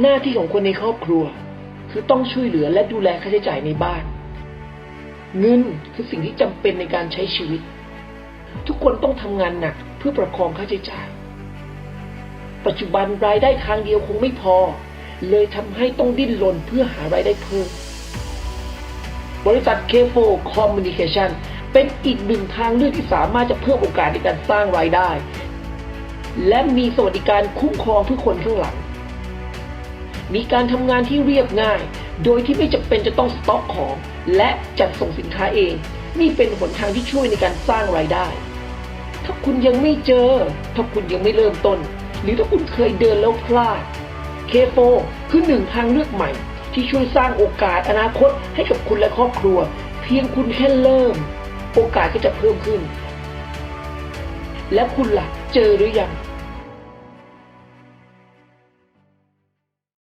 หน้าที่ของคนในครอบครัว คือต้องช่วยเหลือและดูแลค่าใช้จ่ายในบ้าน เงินคือสิ่งที่จำเป็นในการใช้ชีวิต ทุกคนต้องทำงานหนักเพื่อประคองค่าใช้จ่าย ปัจจุบันรายได้ทางเดียวคงไม่พอ เลยทำให้ต้องดิ้นรนเพื่อหารายได้เพิ่มบริษัท K4 Communication เป็นอีกหนึ่งทางเลือกที่สามารถจะเพิ่มโอกาสในการสร้างรายได้ และมีสวัสดิการคุ้มครองเพื่อคนข้างหลัง มีการทำงานที่เรียบง่าย โดยที่ไม่จำเป็นจะต้องสต็อกของ และจัดส่งสินค้าเอง นี่เป็นหนทางที่ช่วยในการสร้างรายได้ ถ้าคุณยังไม่เจอ ถ้าคุณยังไม่เริ่มต้น หรือถ้าคุณเคยเดินแล้วพลาด K4 คือหนึ่งทางเลือกใหม่ ที่ช่วยสร้างโอกาสอนาคตให้กับคุณและครอบครัว เพียงคุณแค่เริ่ม โอกาสก็จะเพิ่มขึ้น และคุณล่ะเจอหรือยัง